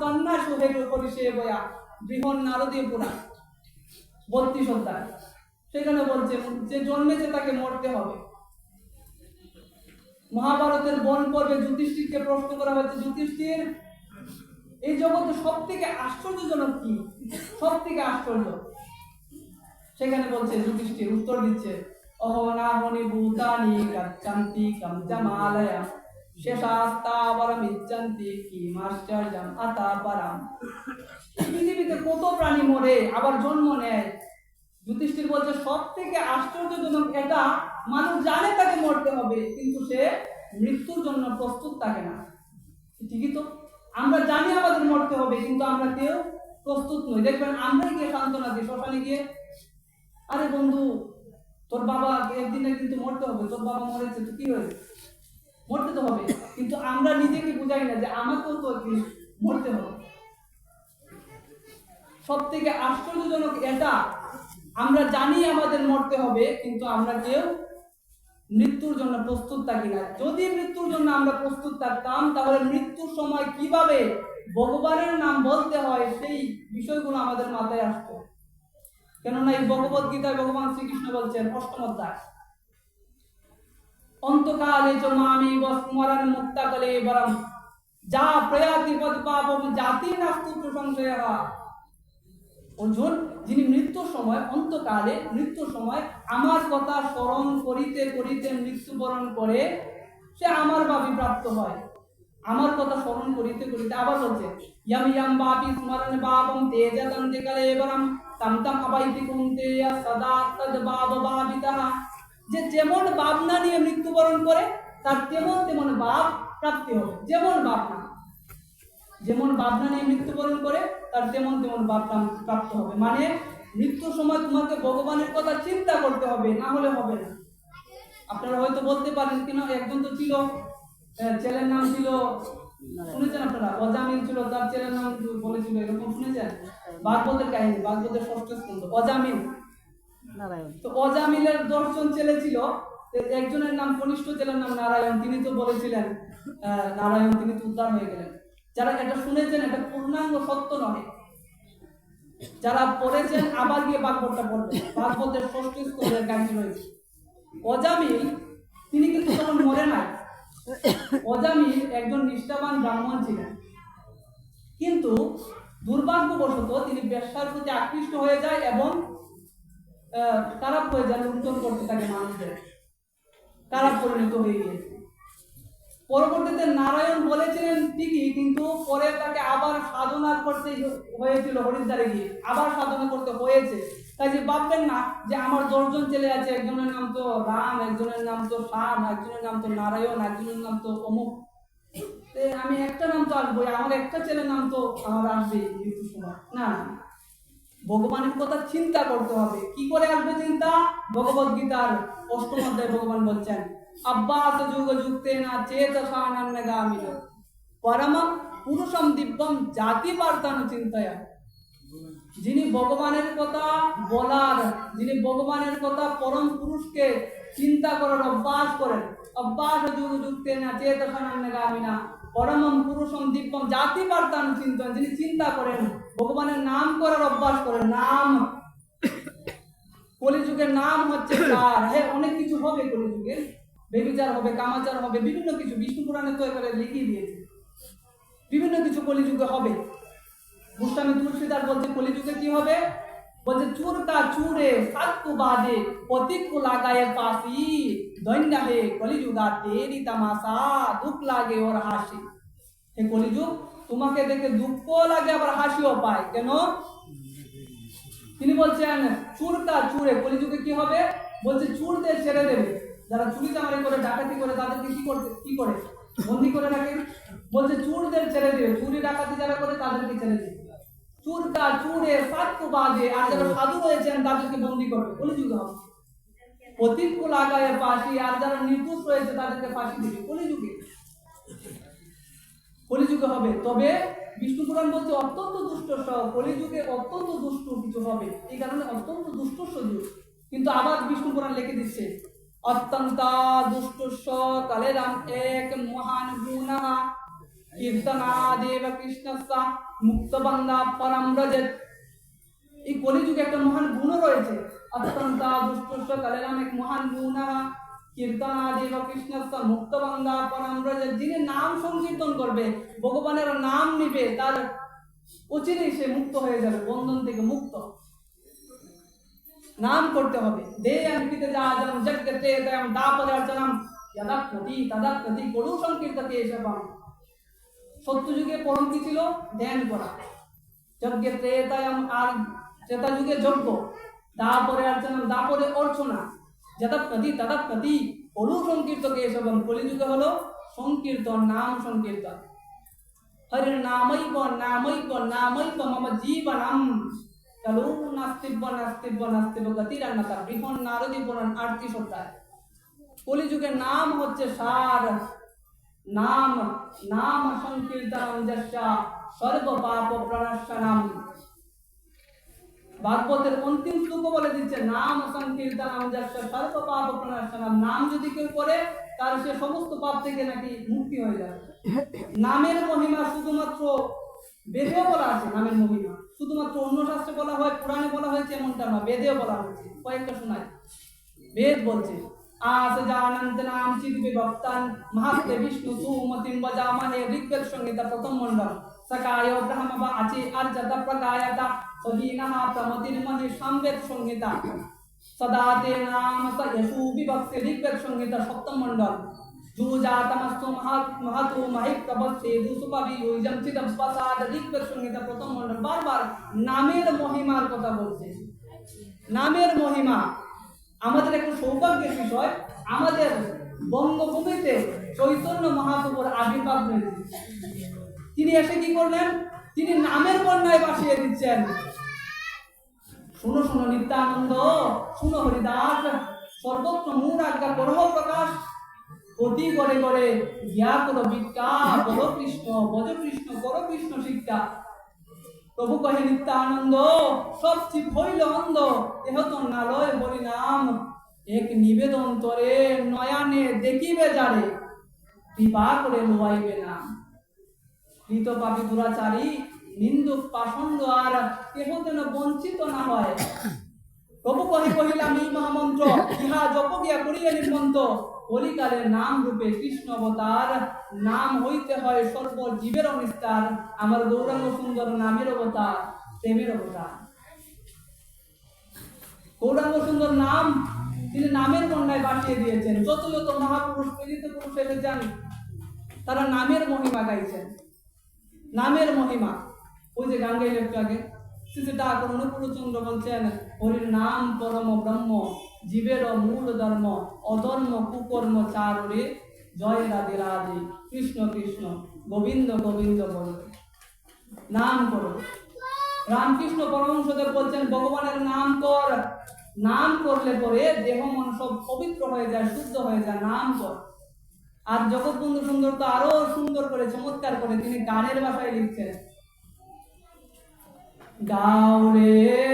তন্না বয়া সেখানে বলছে, যে জন্মেছে তাকে মরতে হবে। মহাভারতের বন পর্বে যুধিষ্ঠিরকে প্রশ্ন করা হয়েছে, যুধিষ্ঠির, এই জগতে সব থেকে আশ্চর্যজনক কি? সব থেকে আশ্চর্য। সেখানে বলছে, যুধিষ্ঠির উত্তর দিচ্ছে অহনাহনি ভূতানি গচ্ছন্তি কম জামালয়া শেষাস্তাবরম ইচ্ছন্তি কিমাশ্চর্যম আতাপরাম পৃথিবীতে কত প্রাণী মরে, আবার জন্ম নেয়? যুধিষ্ঠির বলছে সব থেকে আশ্চর্যজনক এটা, মানুষ জানে তাকে মরতে হবে, কিন্তু সে মৃত্যুর জন্য প্রস্তুত থাকে না। ঠিকই তো? আমরা জানি আমাদের মরতে হবে, কিন্তু আমরা কেউ প্রস্তুত নই। দেখবেন, আমরাই গিয়ে সান্ত্বনা দিই, শ্মশানে গিয়ে, আরে বন্ধু, তোর বাবা একদিনে কিন্তু মরতে হবে, তোর বাবা মরেছে, তো কি হয়েছে? মরতে তো হবে। কিন্তু আমরা নিজেকে বুঝাই না যে আমাকেও তো একদিন মরতে হবে। সব থেকে আশ্চর্যজনক এটা, আমরা জানি আমাদের মরতে হবে, কিন্তু আমরা কেউ মৃত্যুর জন্য প্রস্তুত থাকি না। যদি মৃত্যুর জন্য আমরা প্রস্তুত থাকতাম, তাহলে মৃত্যুর সময় কীভাবে ভগবানের নাম বলতে হয় সেই বিষয়গুলো আমাদের মাথায় আসতো। কেননা এই ভগবত গীতায় ভগবান শ্রীকৃষ্ণ বলছেন, অষ্টম অধ্যায়। অন্তকালে চ মামি বস্মরণ মুক্তাকলে বরম। যা প্রয়াতি পদ পাপম জাতি নাস্তু সংশয় অর্জুন, যিনি মৃত্যুর সময়, অন্তকালে মৃত্যুর সময় আমার কথা স্মরণ করিতে করিতে মৃত্যুবরণ করে, সে আমার ভাবি প্রাপ্ত হয়। আমার কথা স্মরণ করিতে করিতে আবার বলছে, ইয়াম ইয়াম বাপি স্মরণ বাপম তেজতন্তে কলেবরম তম তম অবৈতি কুন্তে সদা তদ বাব বাবিতঃ যে যেমন ভাবনা নিয়ে মৃত্যুবরণ করে, তার তেমন তেমন ভাব প্রাপ্তি হবে। যেমন ভাবনা। যেমন ভাবনা নিয়ে মৃত্যুবরণ করে, তার তেমন তেমন ভাবনা প্রাপ্ত হবে। মানে মৃত্যুর সময় তোমাকে ভগবানের কথা চিন্তা করতে হবে, না হলে হবে না। আপনারা হয়তো বলতে পারেন কিনা, একজন তো ছিল ছেলের নাম ছিল, শুনেছেন আপনারা? অজামিল ছিল, তার ছেলের নাম বলেছিল, এরকম শুনেছেন? ভাগবতের কাহিনী, ভাগবতের ষষ্ঠ স্কন্ধ অজামিল। নারায়ণ। তো অজামিলের দশজন ছেলে ছিল একজনের নাম কনিষ্ঠ ছেলের নাম নারায়ণ, তিনি তো বলেছিলেন নারায়ণ, তিনি তো উদ্ধার হয়ে গেলেন। যারা এটা শুনেছেন, এটা পূর্ণাঙ্গ সত্য নয়। যারা পড়েছেন, আবার গিয়ে ভাগবতটা পড়বেন। ভাগবতের ষষ্ঠ স্তরের কাহিনী রয়েছে। অজামিল, তিনি কিন্তু তখন মরে নাই। অজামিল একজন নিষ্ঠাবান ব্রাহ্মণ ছিলেন। কিন্তু দুর্ভাগ্যবশত তিনি ব্যবসার প্রতি আকৃষ্ট হয়ে যায় এবং খারাপ হয়ে যায় লুণ্ঠন করতে থাকে মানুষদের খারাপ পরিণত হয়ে গিয়েছে পরবর্তীতে নারায়ণ বলেছিলেন ঠিকই, কিন্তু পরে তাকে আবার সাধনা করতে হয়েছিল হরিদ্বারে গিয়ে। আবার সাধনা করতে হয়েছে। তাই যে ভাববেন না যে আমার দশজন ছেলে আছে, একজনের নাম তো রাম, একজনের নাম তো শ্যাম একজনের নাম তো নারায়ণ, একজনের নাম তো অমুক। আমি একটা নাম তো আসব আমার একটা ছেলের নাম তো আমার আসবে না। ভগবানের কথা চিন্তা করতে হবে। কি করে আসবে চিন্তা? ভগবত গীতার অষ্টম অধ্যায় ভগবান বলছেন অভ্যাস যুগ যুক্তে না চেত গামিল পরম পুরুষম দিব্যম জাতি বার্তানো চিন্তায়। যিনি ভগবানের কথা বলার, যিনি ভগবানের কথা পরম পুরুষকে চিন্তা করার অভ্যাস করেন, অভ্যাস যুগ যুক্তে না চেত গামিনা পরমম পুরুষম দিব্যম জাতি বার্তানো চিন্তন, যিনি চিন্তা করেন, ভগবানের নাম করার অভ্যাস করেন, নাম। কলিযুগের নাম হচ্ছে কার হ্যাঁ অনেক কিছু হবে কলিযুগে বেবিচার হবে, কামাচার হবে, বিভিন্ন কিছু। বিষ্ণু পুরাণে তো এবারে লিখিয়ে দিয়েছে। বিভিন্ন কিছু কলিযুগে হবে। গোস্বামী তুলসীদার বলছে, কলিযুগে কি হবে? বলছে চুর কা চুরে সাতকু বাদে পতিকু লাগায়ে পাসি দৈন্য হে কলিযুগা, তেরি তামাশা, দুঃখ লাগে ওর হাসি। হে কলিযুগ, তোমাকে দেখে দুঃখ লাগে আবার হাসিও পায় কেন? তিনি বলছেন চুরকা চুরে। কলিযুগে কি হবে? বলছে, চুরদের ছেড়ে দেবে। যারা চুরি চামারি করে, ডাকাতি করে, তাদেরকে কি করতে, কি করে? বন্দি করে রাখে? বলছে, চুরদের ছেড়ে দেবে। চুরি ডাকাতি যারা করে, তাদেরকে ছেড়ে দেবে। চুরকা চুরে সাতকু বাজে আর যারা সাধু রয়েছেন তাদেরকে বন্দি করবে। কলিযুগে হবে। প্রতিকূল আগায় ফাঁসি, আর যারা নির্দোষ রয়েছে তাদেরকে ফাঁসি দিবে। কলিযুগে কলিযুগে হবে। তবে বিষ্ণু পুরাণ বলছে, অত্যন্ত দুষ্ট সহ কলিযুগে অত্যন্ত দুষ্ট কিছু হবে। এই কারণে অত্যন্ত দুষ্ট যুগ কিন্তু আবার বিষ্ণু পুরাণ লিখে দিচ্ছে, অত্যন্ত দুষ্ট কালেরাম এক মহান গুণা কীর্তনাদেব কৃষ্ণস্য মুক্তবন্দা পরম ব্রজেত এই কলিযুগে একটা মহান গুণ রয়েছে। অত্যন্ত এক মহান গুণ। কীর্তনাদেব পরম যিনি নাম সংকীর্তন করবে, ভগবানের নাম নিবে, তার অচিরেই সে মুক্ত হয়ে যাবে, বন্ধন থেকে মুক্ত। নাম করতে হবে। দে অর্পিত যাজম যজ্ঞ ত্রেতয়ম দাপর অর্চনম যদা প্রতি তদা প্রতি করু সংকীর্তকে এসবম সত্যযুগে পরম কি ছিল? ধ্যান করা। যজ্ঞে ত্রেতয়ম আর ত্রেতা যুগে যজ্ঞ দাপরে অর্চনম দাপরে অর্চনা। যদা প্রতি তদা প্রতি করু সংকীর্তকে এসবম কলিযুগে হলো সংকীর্তন, নাম সংকীর্তন। হরির নামৈব নামৈব নামৈব মম জীবনম। কালু নাস্তিব্য নাস্তিব্য নাস্তিব্য গতিরান্নতা বৃহন নারদী আরতি কলিযুগের নাম হচ্ছে সার। নাম নাম সংকীর্তনম যস্যা সর্ব পাপ প্রণাশনম ভাগবতের অন্তিম শ্লোক বলে দিচ্ছে নাম সংকীর্তনম যস্য সর্ব পাপ প্রণাশনম নাম যদি কেউ করে তার সে সমস্ত পাপ থেকে নাকি মুক্তি হয়ে যাবে নামের মহিমা শুধুমাত্র বেদেও বলা আছে, নামের মহিমা। শুধুমাত্র অন্য শাস্ত্রে বলা হয়, পুরাণে বলা হয়েছে, এমনটা না বেদেও বলা হয়েছে। কয়েকটা শোনায় বেদ বলছে আস জানন্ত নাম চিদ বিভক্তান মহাস্তে বিষ্ণু সুমতিম বজামহে ঋগ্বেদ সংহিতা প্রথম মণ্ডল সকায় ব্রহ্ম বা আছে আর্যত প্রকায়তা সহীনঃ প্রমতির্মহি সামবেদ সংহিতা সদা তে নাম স যশু বিভক্তি ঋগ্বেদ সংহিতা সপ্তম মণ্ডল জুজাতমস্তু মহাত মহাতু মহিক প্রবস্তে দুসুপাবি ওইজম চিদম স্পসাদ ঋগ্বেদ সংহিতা প্রথম মণ্ডল বারবার নামের মহিমার কথা বলছে নামের মহিমা আমাদের একটা সৌভাগ্যের বিষয়, আমাদের বঙ্গভূমিতে চৈতন্য মহাপ্রভুর আবির্ভাব হয়েছে। তিনি এসে কি করলেন? তিনি নামের বন্যায় বাসিয়ে দিচ্ছেন। শুনো শুনো, নিত্যানন্দ, শুনো, হরিদাস সর্বত্র মূল আজ্ঞা করহ প্রকাশ। অতি করে করে জ্ঞা করো ভিক্ষা বলো কৃষ্ণ বজ কৃষ্ণ করো কৃষ্ণ শিক্ষা। প্রভু কহে নিত্যানন্দ সব চিপ হইল অন্ধ এহ তো নালয় বলি নাম এক নিবেদন তরে নয়ানে দেখিবে যারে, কৃপা করে লোয়াইবে না। কৃত পাপি দুরাচারী, নিন্দুক পাষণ্ড আর কেহ যেন বঞ্চিত না হয়। প্রভু কহে কহিলাম, এই মহামন্ত্র, ইহা জপ গিয়া করিয়া নির্মন্ত কলিকালের নাম রূপে কৃষ্ণ অবতার, নাম হইতে হয় সর্ব জীবের নিস্তার আমার গৌরাঙ্গ সুন্দর নামের অবতার, প্রেমের অবতার। গৌরাঙ্গ সুন্দর নাম তিনি নামের বন্যায় বাঁচিয়ে দিয়েছেন। যত যত মহাপুরুষ প্রেরিত পুরুষ এসেছেন তারা নামের মহিমা গাইছেন। নামের মহিমা। ওই যে গান একটু আগে শ্রী ঠাকুর অনুকূলচন্দ্র বলছেন, হরির নাম পরম ব্রহ্ম। জীবের মূল ধর্ম, অধর্ম, কুকর্ম চাররে জয় রাধে রাধে। কৃষ্ণ কৃষ্ণ, গোবিন্দ গোবিন্দ বল। নাম করো। রামকৃষ্ণ পরমহংসদেব বলছেন, ভগবানের নাম কর। নাম করলে পরে দেহ, মন সব পবিত্র হয়ে যায়, শুদ্ধ হয়ে যায়। নাম কর। আর জগৎবন্ধু সুন্দর তো আরও সুন্দর করে, চমৎকার করে তিনি গানের ভাষায় লিখছেন। গাও রে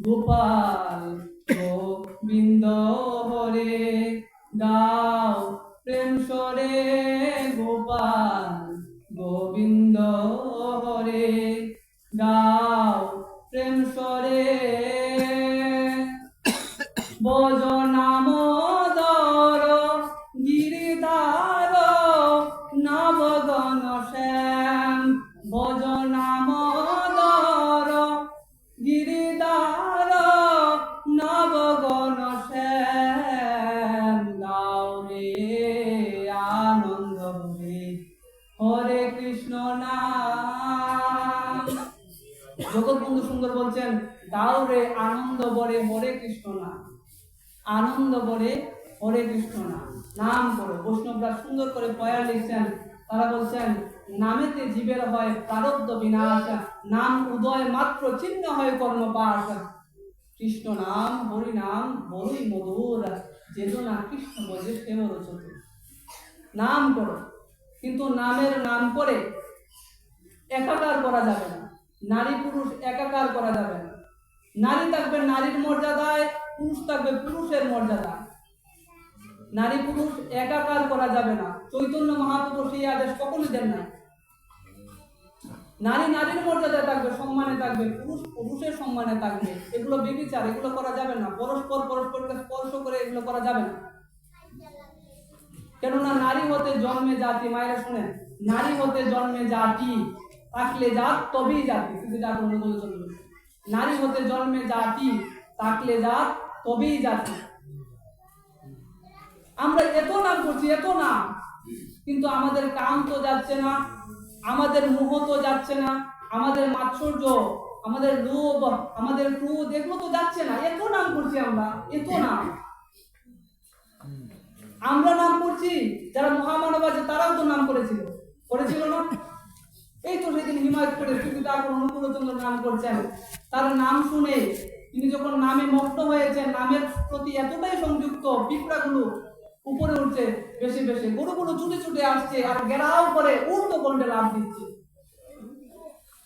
গোপাল, গোবিন্দ হরে, গাও প্রেম সরে গোপাল, গোবিন্দ হরে, গাও প্রেম সরে বজ নাম দর গিরিধার, নবগণ শ্যাম, বজ বলছেন গাও রে আনন্দ বলে হরে কৃষ্ণ নাম আনন্দ বলে হরে কৃষ্ণ নাম নাম করো। বৈষ্ণবরা সুন্দর করে পয়া লিখছেন। তারা বলছেন, নামেতে জীবের হয় প্রারব্ধ বিনাশ, নাম উদয় মাত্র চিহ্ন হয় কর্মপাশ। কৃষ্ণ নাম, হরি নাম বড়ই মধুর, যেন না কৃষ্ণ বোঝে সে বড় চতুর। নাম করো। কিন্তু নামের নাম করে একাকার করা যাবে না। নারী পুরুষ একাকার করা যাবে না। নারী থাকবে নারীর মর্যাদায়, পুরুষ থাকবে পুরুষের মর্যাদায়। নারী পুরুষ একাকার করা যাবে না। চৈতন্য মহাপ্রভু সেই আদেশ কখনো দেন নাই। নারী নারীর মর্যাদায় থাকবে, সম্মানে থাকবে, পুরুষ পুরুষের সম্মানে থাকবে। এগুলো বিবিচার এগুলো করা যাবে না। পরস্পর পরস্পরকে স্পর্শ করে এগুলো করা যাবে না। কেননা নারী হতে জন্মে জাতি, মায়েরা শুনেন, নারী হতে জন্মে জাতি, থাকলে জাত তবেই জাতি। কিন্তু কোনো বলেছেন নারী হতে জন্মে জাতি, থাকলে জাত, তবেই জাতি। আমরা এত নাম করছি, এত নাম, কিন্তু আমাদের কাম তো যাচ্ছে না, আমাদের মোহ তো যাচ্ছে না, আমাদের মাৎসর্য, আমাদের লোভ, আমাদের ক্রোধ, এগুলো তো যাচ্ছে না। এত নাম করছি আমরা, এত নাম। আমরা নাম করছি, যারা মহামানব আছে, তারাও তো নাম করেছিল। করেছিল না? এই তো সেদিন হিমায়ত করে কিন্তু তারপর অনুকূলচন্দ্র নাম করছেন তার নাম শুনে তিনি যখন নামে মগ্ন হয়েছেন, নামের প্রতি এতটাই সংযুক্ত পিঁপড়াগুলো উপরে উঠছে, বেশি বেশি গরুগুলো ছুটে ছুটে আসছে আর গেরাও করে উল্টো কণ্ঠে লাভ দিচ্ছে।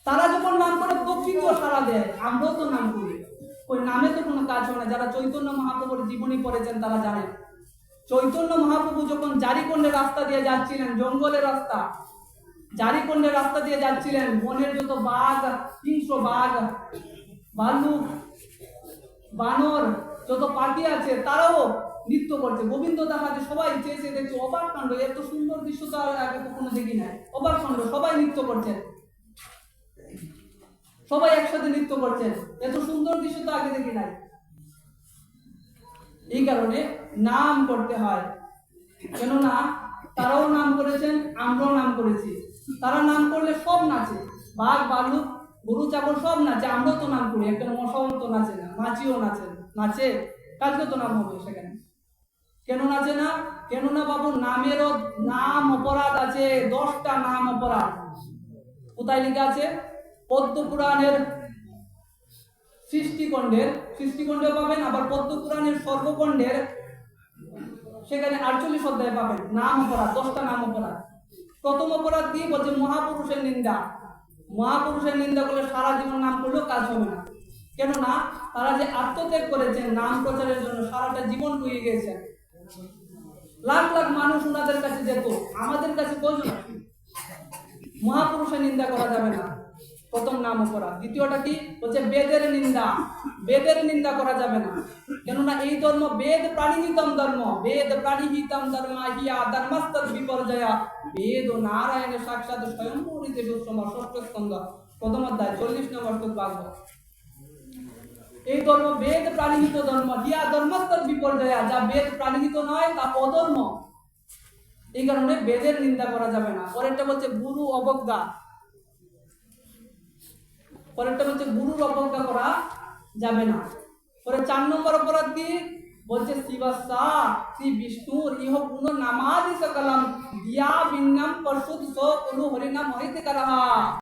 তারা যখন নাম করে প্রকৃতিও সারা দেয়, আমরাও তো নাম করি। ওই নামে তো কোনো কাজ হয় না। যারা চৈতন্য মহাপ্রভুর জীবনী পড়েছেন, তারা জানেন। চৈতন্য মহাপ্রভু যখন জারিকন্ডের রাস্তা দিয়ে যাচ্ছিলেন, জঙ্গলের রাস্তা জারিকন্ডের রাস্তা দিয়ে যাচ্ছিলেন, বনের যত বাঘ হিংস্র বাঘ ভাল্লুক বানর যত পাখি আছে, তারাও নৃত্য করছে। গোবিন্দ দেখাতে সবাই চেয়েছে, দেখছে অবাক কাণ্ড এত সুন্দর দৃশ্য তো আর আগে কখনো দেখি নাই। অবাক কাণ্ড সবাই নৃত্য করছেন সবাই একসাথে নৃত্য করছেন এত সুন্দর দৃশ্য তো আগে দেখি নাই। এই কারণে নাম করতে হয়। কেননা, তারাও নাম করেছেন, আমরাও নাম করেছি। তারা নাম করলে সব নাচে। বাঘ, বালুক গরু চাকর সব নাচে, আমরাও তো নাম করি, একটা মশাও তো নাচে না, নাচিও নাচে নাচে কালকে তো নাম হবে সেখানে। কেন নাচে না? কেননা বাবু নামেরও নাম অপরাধ আছে, দশটা নাম অপরাধ। কোথায় লেখা আছে? পদ্ম পুরাণের সৃষ্টিকণ্ডের, সৃষ্টিকণ্ডে পাবেন, আবার পদ্ম পুরাণের সর্বকণ্ডের সেখানে আটচল্লিশ অধ্যায় পাবেন, নাম অপরাধ, দশটা নাম অপরাধ। প্রথম অপরাধ কি? বলছে মহাপুরুষের নিন্দা। মহাপুরুষের নিন্দা করলে সারা জীবন নাম করলেও কাজ হবে না। কেননা, তারা যে আত্মত্যাগ করেছেন নাম প্রচারের জন্য সারাটা জীবন হয়ে গেছে। লাখ লাখ মানুষ ওনাদের কাছে যেত, আমাদের কাছে বলছো মহাপুরুষের নিন্দা করা যাবে না। প্রথম নাম করা দ্বিতীয়টা কি? হচ্ছে বেদের নিন্দা। বেদের নিন্দা করা যাবে না। কেননা এই ধর্ম বেদ প্রাণীহিতম ধর্ম। বেদ প্রাণীহিতম ধর্ম হিয়া ধর্মস্তর বিপর্যয়া। বেদ ও নারায়ণের সাক্ষাৎ স্বয়ং পূরিতে সুষম ষষ্ঠ স্কন্ধ প্রথম অধ্যায়, চল্লিশ নম্বর শ্লোক বাক্য। এই ধর্ম বেদ প্রাণীহিত ধর্ম হিয়া ধর্মস্তর বিপর্যয়া, যা বেদ প্রাণীহিত নয়, তা অধর্ম। এই কারণে বেদের নিন্দা করা যাবে না। পরেরটা বলছে গুরু অবজ্ঞা। পরেরটা বলছে গুরুর অবজ্ঞা করা যাবে না। পরে চার নম্বর অপরাধ কি? বলছে শিবসা শ্রী বিষ্ণুর ইহ পুন নামাজ সকলম দিয়া বিন্নাম পরশুদ সো কুলু হরিনাম, হরিতে কারহা।